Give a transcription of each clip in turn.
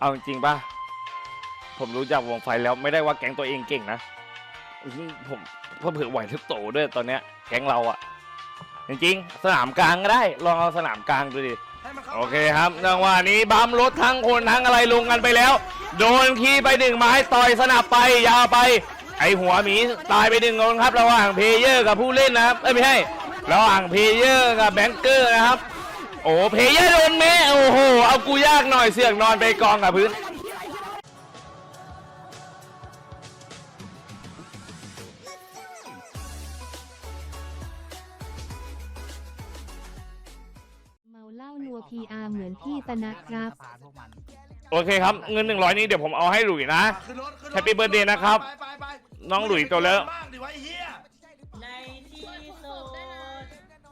เอาจริงป่ะ ผมรู้จักวงไฟแล้วไม่ได้ว่าแก๊งตัวเองเก่งนะ ผมเพิ่มเผื่อไหวทุกโตด้วยตอนเนี้ย แก๊งเราอะจริงๆ สนามกลางก็ได้ ลองเอาสนามกลางดูดิ โอเคครับจังหวะนี้บัมรถทั้งคนทั้งอะไรลงกันไปแล้ว โดนขี้ไปหนึ่งไม้ต่อยสนับไปยาวไป ไอหัวหมีตายไปหนึ่งคนครับ ระหว่างเพเยอร์กับผู้เล่นนะครับ เอ้ยไม่ใช่ ระหว่างเพเยอร์กับแบงเกอร์นะครับ โอ้เพลเยอร์โดนแม่โอ้โห เอากูยากหน่อยเสือกนอนไปกองกับพื้น เมาเหล้านัวพีอาร์เหมือนพี่ตนะครับ โอเคครับ เงินหนึ่งร้อยนี้เดี๋ยวผมเอาให้หลุยนะ ขึ้นรถขึ้นรถ Happy birthday นะครับไปไปไปน้องหลุยตัวแล้วมากดิวะไอ้เหี้ยในที่สุด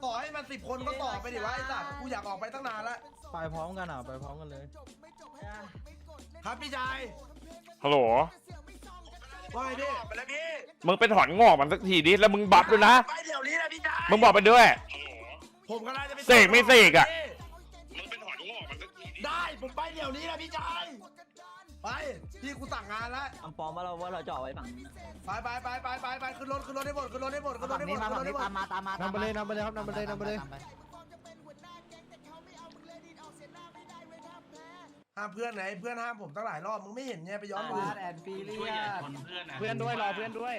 ต่อให้มันสิบคนก็ต่อไปดิวะไอ้สัตว์กูอยากออกไปตั้งนานแล้วไปพร้อมกันอะไปพร้อมกันเลยครับพี่ชายฮัลโหลว่าไงพี่ไปแล้วพี่มึงเป็นถอนงอกมันสักทีดิแล้วมึงบัฟด้วยนะไปเดี๋ยวนี้นะพี่ชายมึงบอกไปด้วย ผมกำลังจะไปเสกไม่เสกอะมึงเป็นถอนงอกมันสักทีได้ผมไปเดี๋ยวนี้นะพี่ชาย ไปพี่กูสั่งงานแล้วอำปอมว่าเราว่าเราจะเอาไว้ฝั่งนี้ไปไปไปไปไปไปขึ้นรถขึ้นรถให้หมดขึ้นรถให้หมดขึ้นรถให้หมดขึ้นรถให้หมดมาตามมานำไปเลยนำไปเลยครับนำไปเลยนำไปเลยห้ามเพื่อนไหนเพื่อนห้ามผมตั้งหลายรอบมึงไม่เห็นไงไปย้อนดูแอนฟีเรียเพื่อนด้วยรอเพื่อนด้วย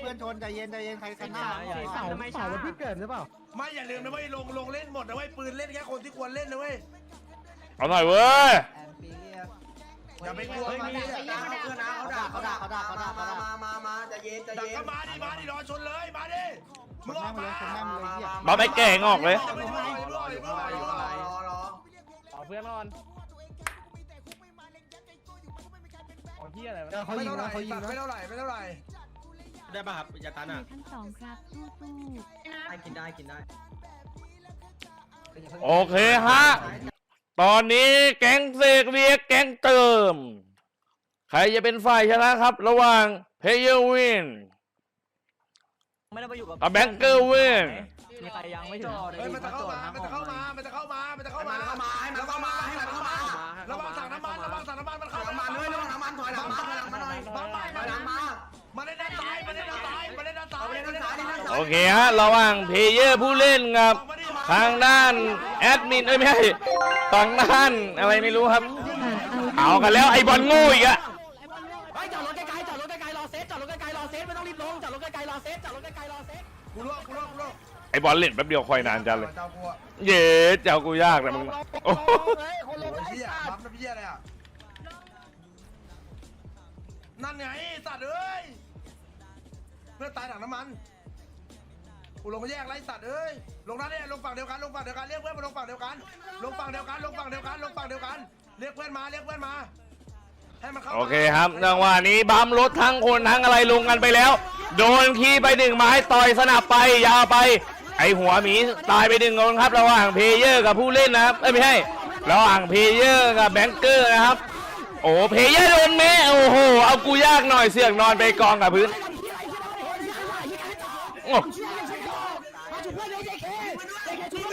เพื่อนชนใจเย็นใจเย็นใครกันหน้าเสาเสาวันพี่เกิดหรือเปล่าไม่อย่าลืมนะเว้ยลงลงเล่นหมดนะเว้ยปืนเล่นแค่คนที่ควรเล่นนะเว้ยเอาหน่อยเว้ยแอนฟีเรีย อย่าไปกลัวมันดิเขาด่าเขาด่าเขาด่าเขาด่าเขาด่าเขาด่ามามามาใจเย็นใจดักเย็นก็มาดิมาดิรอชนเลยมาดิมึงออกมาบัฟไอ้แก่งอกเลยอย่าไปรออย่าไปรออย่าไปรออย่าไปรอรอรอขอเพื่อนก่อนโอ้เฮียอะไรวะเขาไม่ยิงเท่าไหร่นะเขายิงไม่นะเท่าไหร่ไม่เท่าไหร่ได้ป่ะครับยาตันอะทั้งสองครับสู้ได้กินได้กินได้โอเคฮะ ตอนนี้แก๊งเสกเรียกแก๊งเติม ใครจะเป็นฝ่ายชนะครับ ระหว่างเพเยอร์วินไม่ได้ไปอยู่กับกับแบงเกอร์วินมีใครยังไม่ถึงเฮ้ยมันจะเข้ามา มันจะเข้ามา มันจะเข้ามา มันจะเข้ามาเข้ามาให้มันเข้ามาให้มันเข้ามาระวังถังน้ำมันระวังถังน้ำมันมันเข้ามาน้ำมันด้วยระวังน้ำมันถอยหลังมาถอยหลังมาหน่อยบังไปถอยหลังมามาเล่นด้านซ้ายมาเล่นด้านซ้ายมาเล่นด้านซ้ายมาเล่นด้านซ้ายด้านซ้ายโอเคฮะระหว่างเพเยอร์ผู้เล่นกับ ทางด้านแอดมินเอ้ยไม่ใช่ ทางด้านอะไรไม่รู้ครับๆหากเอาเอากันแล้วไอ้บอลโง่อีกอะเฮ้ยจอดรถไกลๆจอดรถไกลๆรอเซตจอดรถไกลๆรอเซตไม่ต้องรีบลงจอดรถไกลๆรอเซตจอดรถไกลๆรอเซตกูรอกูรอกูรอไอ้บอลเล่นแป๊บเดียวคอยนานจังเลย เจ้ากูอะเย้เจ้ากูยากเลยมึงโอ้โหโอ้ยเหี้ยบัฟน้ำเหี้ยอะไรอะนั่นไงสัตว์เอ้ยเพื่อนตายถังน้ำมัน กูลงมาแยกไรสัตว์เอ้ยลงนั่นเนี่ยลงฝั่งเดียวกันลงฝั่งเดียวกันเรียกเพื่อนมาลงฝั่งเดียวกันลงฝั่งเดียวกันลงฝั่งเดียวกันลงฝั่งเดียวกัน เรียกเพื่อนมาเรียกเพื่อนมาให้มันเข้าโอเคครับจังหวะนี้บัมรถทั้งคนทั้งอะไรลงกันไปแล้ว โดนขี้ไปหนึ่งไม้ต่อยสนับไปยาวไป ไอหัวหมีตายไปหนึ่งคนครับ ระหว่างเพลเยอร์กับผู้เล่นนะครับเอ้ยไม่ใช่ระหว่างเพลเยอร์กับแบงเกอร์นะครับ โอ้เพลเยอร์โดนแม่โอ้โหเอากูยากหน่อยเสือกนอนไปกองกับพื้น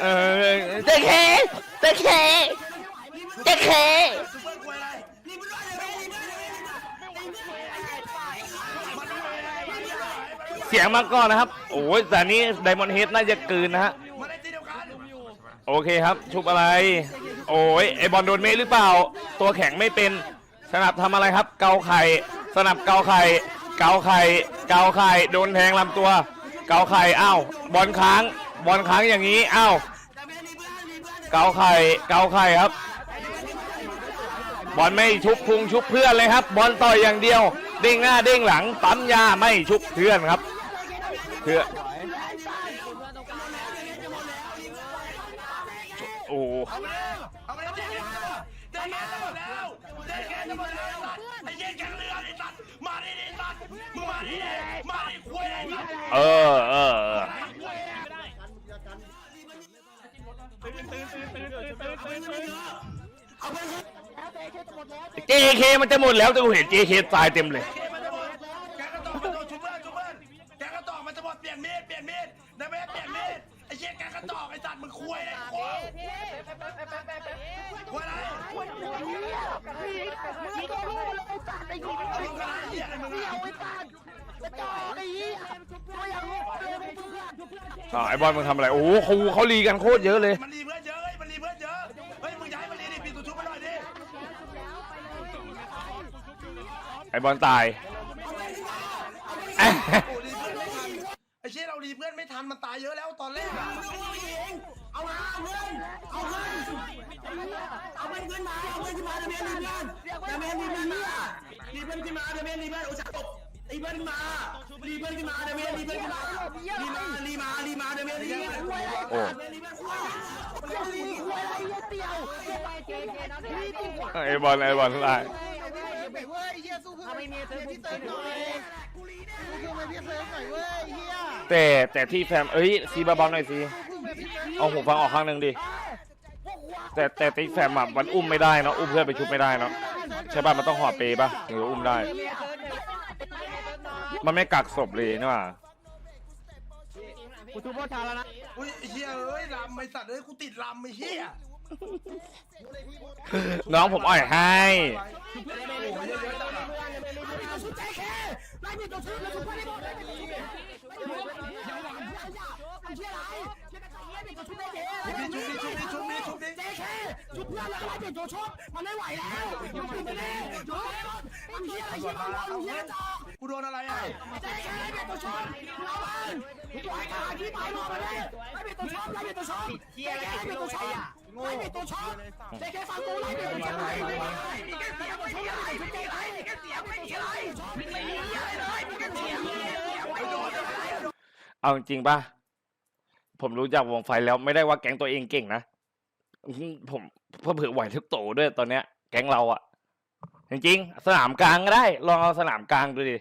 เออเจ๊เคเจ๊เคเจ๊เคเปอร์กวยเสียงมาก่อนนะครับ โอ้ยแต่นี้ไดมอนด์เฮดน่าจะกลืนนะฮะ โอเคครับ ชุบอะไร โอ้ยไอบอลโดนเมหรือเปล่า ตัวแข็งไม่เป็น สนับทำอะไรครับ เกาไข่ สนับเกาไข่ เกาไข่ เกาไข่ โดนแทงลำตัว เกาไข่ อ้าว บอลค้าง บอลค้างอย่างนี้อ้าวเกาไข่เกาไข่ครับ บอลไม่ชุบพุงชุบเพื่อนเลยครับ บอลต่อยอย่างเดียว เด้งหน้าเด้งหลังปั๊มยาไม่ชุบเพื่อนครับเพื่อโอ้โหเออเออ JK มันจะหมดแล้วแต่กูเห็น JK ตายเต็มเลยแกก็ต้องมาโดนชุบเพื่อนชุบเพื่อนแกก็ต้องมันจะหมดเปลี่ยนมีดเปลี่ยนมีดนะแม่เปลี่ยนมีดไอ้เจ๊แกก็ต้อไอ้สัตว์มึงคุยไอ้คุยคุยอะไรไอ้กูเอาลงกันไอ้เหี้ยอะไรมึงอะต่อไอ้บอลมึงทำอะไร โอ้โหเขาเขาลีกันโคตรเยอะเลยมันรีเพื่อนเยอะเฮ้ยมันรีเพื่อนเยอะเฮ้ยมึงย้ายมันรีดิปิดตัวชุบมาหน่อยดิ ไอบอลตายไอ้เชี่ยเรารีเพื่อนไม่ทันมันตายเยอะแล้วตอนแรกอะเอามาเอาเงินเอาเงินเอาเงินขึ้นมาเอาเงินขึ้นมาเดเมนรีเพื่อนเดเมนรีเพื่อนมารีเพื่อนขึ้นมาเดเมนรีเพื่อนโอุตส่าตบรีเพื่อนขึ้นมารีเพื่อนขึ้นมาเดเมนรีเพื่อนขึ้นมารีมารีมารีมาเดเมนรีเพื่อนโอ้รีเพื่อนคุยรีคุยอะไอบอลไอ้บอลตาย ทำไมเมียเธอพี่เติร์นหน่อยสู้คือมาพี่เติร์นหน่อยเว้ยเฮียแต่แต่ที่แฟมเอ้ยซีบาบอลหน่อยสิเอาหูฟังออกข้างหนึ่งดิแต่แต่ที่แฟมอะมันอุ้มไม่ได้เนาะอุ้มเพื่อนไปชุบไม่ได้เนาะใช่ป่ะมันต้องห่อเปป่ะหรืออุ้มได้ มันไม่กักศพเลยนี่หว่ากูทุบพ่อชาแล้วนะอุ้ยเชี่ยเอ้ยลำไอ้สัตว์เอ้ยกูติดลำไอ้เชี่ย น้องผมอ่อยให้ โอ้ยเยอะๆจังอะชุดใจแค่ไล่มีตัวชุดแล้วชุดไปได้หมดเลยอย่าหวังอย่าอย่าเชื่ออะไรเชื่อกระจายมีตัวชุดได้เจ๊ชุบดิชุบดิชุบดิชุบดิชุบเจ๊แค่ชุดเพื่อนแล้วไล่เป็นตัวชุบมันไม่ไหวแล้วชุดไปเลยชุดมันเชื่ออะไรเชื่อมันเชื่อจ่อกูโดนอะไรอะเจ๊แค่ไล่เป็นตัวชุบเรามันตัวไอ้ขาที่ไปรอมาเลยไล่เป็นตัวชุบไล่เป็นตัวชุบเจ๊แค่เป็นตัวชุบไล่เป็นตัวชุบเจ๊แค่ฟังกูไล่เป็นตัวชุบไล่เป็นตัวชุบมีแค่เสียตัวชุบอะไรชุดเจ๊ไล่มีแค่เสียไม่มีอะไรไม่มีอะไรเลยมีแค่เสียไม่โดนอะไรเอาจริงๆป่ ผมรู้จักวงไฟแล้วไม่ได้ว่าแก๊งตัวเองเก่งนะผมเพื่อเผื่อไหวทุกโตด้วยตอนเนี้ย แก๊งเราอะจริงๆ สนามกลางก็ได้ ลองเอาสนามกลางดูดิ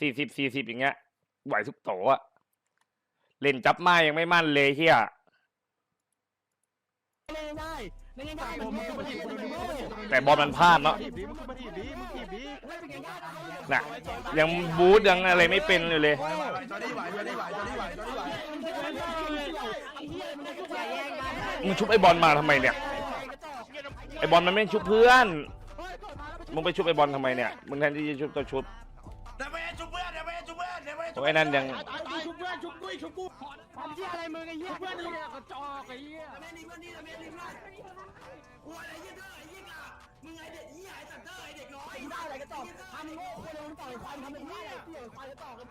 สี่สิบสี่สิบอย่างเงี้ย ไหวทุกโตอะเล่นจับไม้ยังไม่มั่นเลยเฮียได้ เล่นได้มันโง่มันโง่แต่บอลมันพลาดเนาะถีบดิมึงขึ้นมาถีบดิมึงถีบดิน่ะยังบูทยังอะไรไม่เป็นอยู่เลยไหวไหวไหวจอดี้ไหวจอดี้ไหวจอดี้ไหวจอดี้ไหวมึงชุบไอ้บอลมาทำไมเนี่ย ไอ้บอลมันไม่ชุบเพื่อน มึงไปชุบไอ้บอลทำไมเนี่ย มึงแทนที่จะชุบตัวชุบเดี๋ยวไป ชุบเพื่อนเดี๋ยวไปชุบเพื่อนเดี๋ยวไปชุบโอ้ยไอ้นั่นยังชุบเพื่อนชุบกุ้ยชุบกูทำที่อะไรมึงไอ้เหี้ยเพื่อนมึงเนี่ยกระจอกไอ้เหี้ยมึงไอเด็กยี่ไอสัตว์เตอร์ไอเด็กน้อยมึงได้อะไรกันต่อทำโง่คนลงต่อยควายทำเป็นว่าอะไรเกี่ยวควายต่อกัน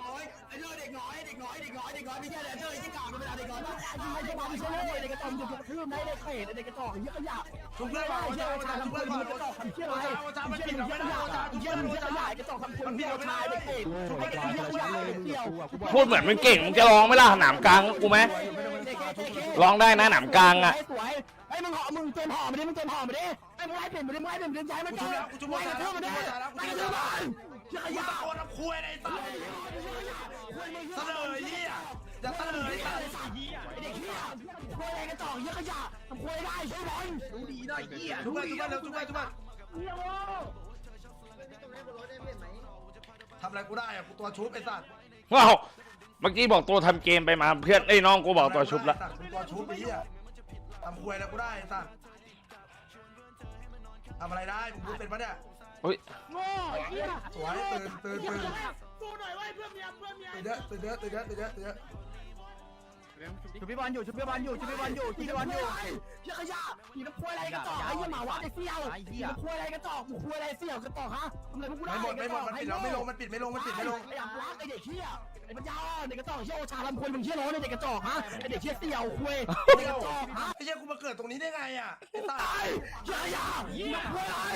น้อยไอเด็กเด็กน้อยเด็กน้อยเด็กน้อยเด็กน้อยไม่ใช่เด็กเด็กที่กล่าวเวลาเด็กน้อยไม่ใช่มาไม่ใช่เลยเด็กกระต่อมจะกระทืบได้เด็กเขตเด็กกระต่อเยอะขยะชุบเพื่อนก่อนเชื่อเอาชาชุบทำเพื่เพื่ออนนก่อนกระต่อทำเชื่ออะไรเอาชามันเชื่ปิอดเชื่เราอไม่เชื่ได้อเอาชาเชื่อเชื่อใหญ่กระต่อทำคนเดียวชายเด็กเขตมันปิดเราไม่ได้เชื่อใหญ่เดี่ยว พูดเหมือนมึงเก่งมึงจะร้องไหม่ล่ะหนามกลางกูไหมร้องได้นะหนามกลางอะสวยไอ้มึงห่อมึงเต็มห่อมาดิมึงเต็มห่อมาดิไอ้มึงไล่เปลี่ยนมาดิมึงไล่เปลี่ยนมาดิย้ายมันกูชุบแล้วกูชุบเพื่อนไล่กระแล้ทืวบกูมาชุดิบเพื่อนแล้วกูไล่ชุบกระเพื่ทือบแล้วมันเชื่อขยะตะโกนน้ำคุยในสัตว์เสนอเหี้ยอย่าเสนอไอ้สัตว์เด็กเหี้ยคุยอะไรกระจอกเยอะขยะทำคุยได้ใช่ไหมดูดีหน่อยเหี้ยชุบเพื่อนชุบเพื่อนเร็วชุบเพื่อนชุบเพื่อนทำอะไรกูได้อะกูตัวชุบไอ้สัตว์ ว้าวเมื่อกี้บอกตัวทำเกมไปมาเพื่อนไอ้ยน้องกูบอกตัวชุบละกูตัวชุบไอ้เหี้ยทำคุยอะไรกูได้ไอ้สัตว์ทำอะไรได้มึงพูดเป็นปะเนี่ยอุ้ยสวยตื่นตื่นตื่นกูหน่อยไว้เพื่อนเมียเพื่อนเมียตื่นเยอะตื่นเยอะตื่นเยอะตื่นเยอะตื่นเยอะ ชุบพี่บอลอยู่ชุบพี่บอลอยู่ชุบพี่บอลอยู่ชุบพี่บอลอยู่เยอะขยะมีน้ำคุยอะไรกระจอกไอ้เหี้ยหมาวัดไอ้เสี่ยวมีน้ำคุยอะไรกระจอกหมูคุยอะไรเสี่ยวกระจอกฮะทำอะไรพวกกูได้ไม่หมดไม่หมดมันปิดเราไม่ลงมันปิดไม่ลงมันปิดไม่ลงไอ้อับลักไอ้เด็กเหี้ยไอ้ปัญญาเด็กกระจอกเหี้ยโอชาลำพลมึงเหี้ยร้อนไอ้เด็กกระจอกฮะไอ้เด็กเหี้ยเสี่ยวคุยเด็กกระจอกฮะไอ้เหี้ยกูมาเกิดตรงนี้ได้ไงอะไอ้สัตว์ไอ้เหี้ยยาน้ำคุยอะไรไอ้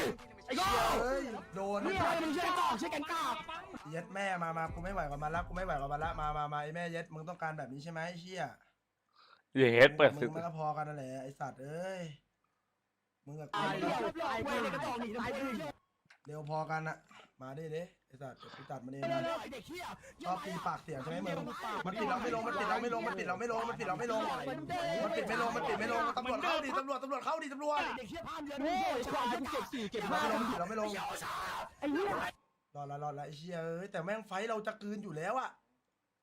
เหี้ยเฮ้ยโดนมึงอะไรมึงเหี้ยกระจอกเหี้ยแกงกากเย็ดแม่มามากูไม่ไหวกับมันละกูไม่ไหวกับมันละมามามาไอ้แม่เย็ดมึงต้องการแบบนี้ใช่ไหมไอ้เชี่ยเดี๋ยวเปิดมึศึกงมันก็พอกันนั่นแหละไอ้สัตว์เอ้ยมึงกับกู ไอ้มันเหี้ยก็ไอ้เหี้ยเด็กกระจอกหนีน้ำคุย เร็วพอกันอะมาดิเด้ไอ้สัตว์เดี๋ยวกูตัดมันเองไอ้นะเด็กเหี้ยชอบตีปากเสียงใช่ไหมมึงมันปิดเราไม่ลงมันปิดเราไม่ลงมันปิดเราไม่ลงมันปิดเราไม่ลงมันปิดไม่ลงมันปิดไม่ลงตำรวจเข้าดิตำรวจตำรวจเข้าดิตำรวจเด็กเหี้ยพามเดือนโง่ควายเก็บสี่เก็บห้าเราไม่ลงเราไม่ลงไอ้เหี้ยรอดละรอดละไอ้เชี่ยเอ้ยแต่แม่งไฟเราจะกลืนอยู่แล้วอะ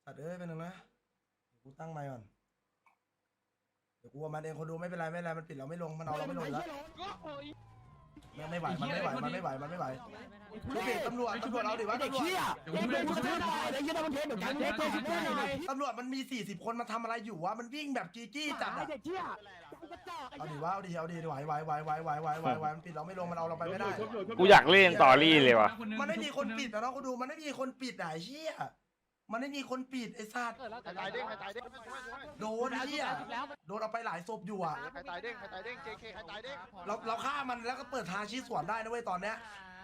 สัตว์เอ้ยเป็นหนึ่งนะเดี๋ยวกูตั้งไมค์ก่อนเดี๋ยวกูเอามันเองคนดูไม่เป็นไรไม่เป็นไรมันปิดเราไม่ลงมันเอาเราไม่ลงอยู่แล้วแม่งมันไม่ไหว มันไม่ไหว มันไม่ไหว มันไม่ไหวลูกเด็กตำรวจ ตำรวจเอาดิวะเด็กตำรวจเชี่ยเด็กเป็นคนเท่าไหร่เด็กยี่ห้อมันเทสเดี๋ยวกันเด็กเป็นคนเท่าไหร่ตำรวจมันมี 40 คนมันทำอะไรอยู่วะ มันวิ่งแบบจีจี้จัดอะเด็กเชี่ยกระจอกเอาดิวะเอาดิเอาดิไหวไหวไหวไหวไหวไหวไหวไหวมันปิดเราไม่ลง มันเอาเราไปไม่ได้ กูอยากเล่นตอรี่เลยวะมันไม่มีคนปิดนะน้องกูดู มันไม่มีคนปิดอะไอ้เชี่ย มันไม่มีคนปิดไอ้สัตว์ ใครตายเด้งใครตายเด้งโดนไอ้เชี่ยโดนเอาไปหลายศพอยู่อะ ใครตายเด้งใครตายเด้ง JK ใครตายเด้งเราเราฆ่ามันแล้วก็เปิดทางชี้สวนได้นะเว้ยตอนเนี้ย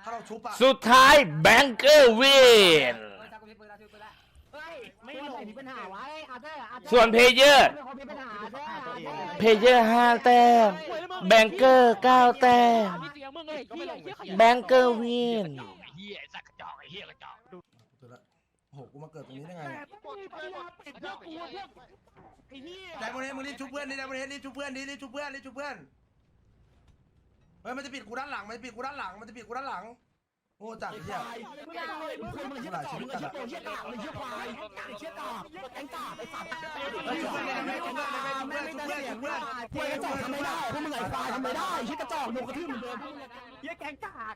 ถ้าเราชุบอะสุดท้ายแบงเกอร์วินเฮ้ยไม่หลงมีปัญหาไว้อาเธอร์อาเธอร์ส่วนเพเยอร์ไม่มีปัญหาเด้อเพเยอร์ห้าแต้มแบงเกอร์เก้าแต้มเสียงมึงเลยเฮียเฮียขยะแบงเกอร์วิน กูมาเกิดตรงนี้ได้ไงแต่ต้องมีพยายามปิดเพื่อกูเพื่อไอ้เหี้ยใจโมเนมึงรีบชุบเพื่อนดิใจโมเนรีบชุบเพื่อนดิรีบชุบเพื่อนรีบชุบเพื่อนเฮ้ยมันจะปิดกูด้านหลังมันจะปิดกูด้านหลังมันจะปิดกูด้านหลังโง่จัดไอ้เหี้ย มึงเอาเลยมึงเคยมึงเชี่ยต่อมึงเชี่ยโตเชี่ยตามึงเชี่ยควายเชี่ยตาแตงตาไอ้สัตว์เฮ้ยชุบเพื่อนดิชุบเพื่อนดิชุบเพื่อนดิชุบเพื่อนชุบเพื่อนเพื่อนกระจอกทำไม่ได้พวกมึงไอ้ควายทำไม่ได้เชี่ยกระจอกโดนกระทืบเหมือนเดิมเหี้ยแกงกาก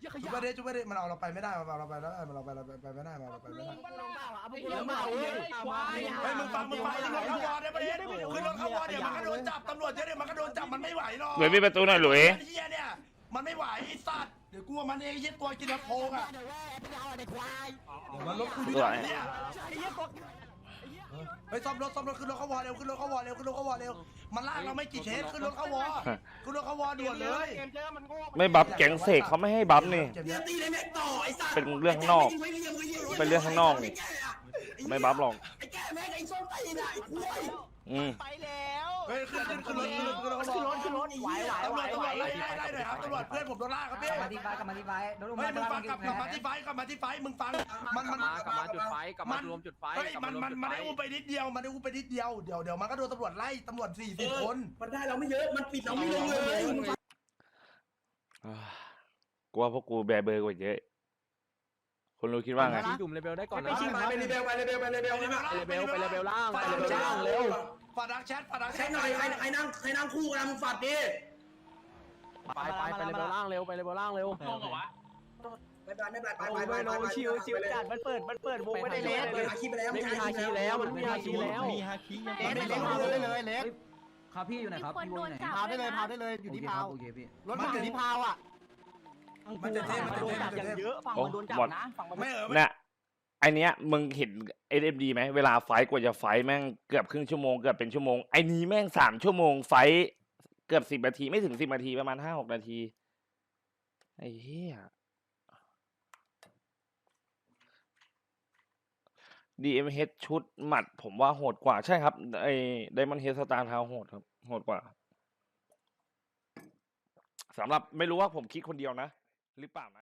เป็นควยไอ้เสี่ยวเหี้ยขชุบยะเพื่อนดิชุบเพื่อนดิมันเอาเราไปไม่ได้มันเอาเราไปแล้วมันเอาไปเราไปไม่ได้มันเอาเราไปไม่ได้เอาไปเยอะมากเว้ยควายเฮ้ยมึงฟังมึงฟังขึ้นรถเข้าวอร์ได้ปะเนี่ยขึ้นรถเข้าวอร์เดี๋ยวมันก็โดนจับตำรวจเยอะเดี๋ยวมันก็โดนจับมันไม่ไหวหรอกหลุยมีประตูหน่อยหลุยไอ้เหี้ยเนี่ยมันไม่ไหวไอ้สัตว์เดี๋ยวกลัวมันเองไอ้เหี้ยตัวกินลำโพงอะเดี๋ยวว่าปัญญาอ่อนไอ้ควายเดี๋ยวมันรถกูอยู่ไหนเนี่ยไอ้เหี้ยปก เฮ้ยซ่อมรถซ่อมรถขึ้นรถเข้าวอร์เร็วขึ้นรถเข้าวอร์เร็วขึ้นรถเข้าวอร์เร็วมันลากเราไม่กี่เคสขึ้นรถเข้าวอร์ขึ้นรถเข้าวอร์ด่วนเลยเกมเจอมันโง่ไม่บัฟแก๊งเสกเขาไม่ให้บัฟนี่เก็บเนี้ยตีเลยแม่ต่อไอ้สัตว์เป็นเรื่องข้างนอก เป็นเรื่องข้างนอกนี่ไม่บัฟหรอกไอ้แก่แม่งไอ้ส้มตีนไอ้ควายอืม ไปแล้วเฮ้ยขึ้นขึ้นขึ้นรถขึ้นรถขึ้นรถเข้าวอร์ขึ้นรถขึ้นรถไหวไหวตำรไหววจตำไหรววจไล่ไล่ไล่หน่อยครับตำรวจเพื่อนผมโดนลากครับพี่กลับมาที่ไฟกลับมาที่ไฟโดนลงเฮ้มายมึงฟังกลับกลับมาที่ไฟกลับมาที่ไฟมึงฟังมันมันกลับมาจุดไฟกลับมารวมจุดไฟเฮ้ยมันมันมันได้อุ้มไปนิดเดียวมันได้อุ้มไปนิดเดียวเดี๋ยวเดี๋ยวมันก็โดนตำรวจไล่ตำรวจสี่สิบคน มันได้เราไม่เยอะ มันปิดเราไม่ลงเลยอ่ากูว่าพวกกูแบร์เบอร์กว่าเยอะ คนรู้คิดว่าไง จุ่มเลเวลได้ก่อนนะไปรีเบลไปรีเบลไปรีเบลไปเลเวลไปเลเวลล่างฝาไปกเลเวลล่างเร็วฝากดักแชทฝากดักแชใครทหน่อยใครใครนั่งใครนั่งคู่กันมึงฝัดดิไปไปไปเลเวลล่างเร็วไปเลเวลล่างเร็วไม่เป็นไรไม่เป็นไรไปไปไปไปชิวชิวจัดมันเปิดมันเปิดวงไม่ได้เล็กเปิดฮาคีไปแล้วไม่มีฮาคีแล้วมันไม่มีฮาคีแล้วเล็กเล็กพาได้เลยเล็กครับพี่อยู่ไหนครับพี่วงไหนพาได้เลยพาได้เลยอยู่ที่พาวโอเคพี่รถมันอยู่ที่พาวอะ มันจะเท่มันจะเท่มันจะเท่ฝั่งมันโดนจับนะฝั่งมันไม่เออเนี่ยไอเนี้ยมึงเห็น SMD ไหมเวลาไฟท์กว่าจะไฟท์แม่งเกือบครึ่งชั่วโมงเกือบเป็นชั่วโมงไอนี้แม่งสามชั่วโมงไฟท์เกือบสิบนาทีไม่ถึงสิบนาทีประมาณห้าหกนาทีไอ้เหี้ย DMH ชุดหมัด ผมว่าโหดกว่าใช่ครับไอ้ Diamond Head Star Town โหดครับ โหดกว่าสำหรับไม่รู้ว่าผมคิดคนเดียวนะ Lipama.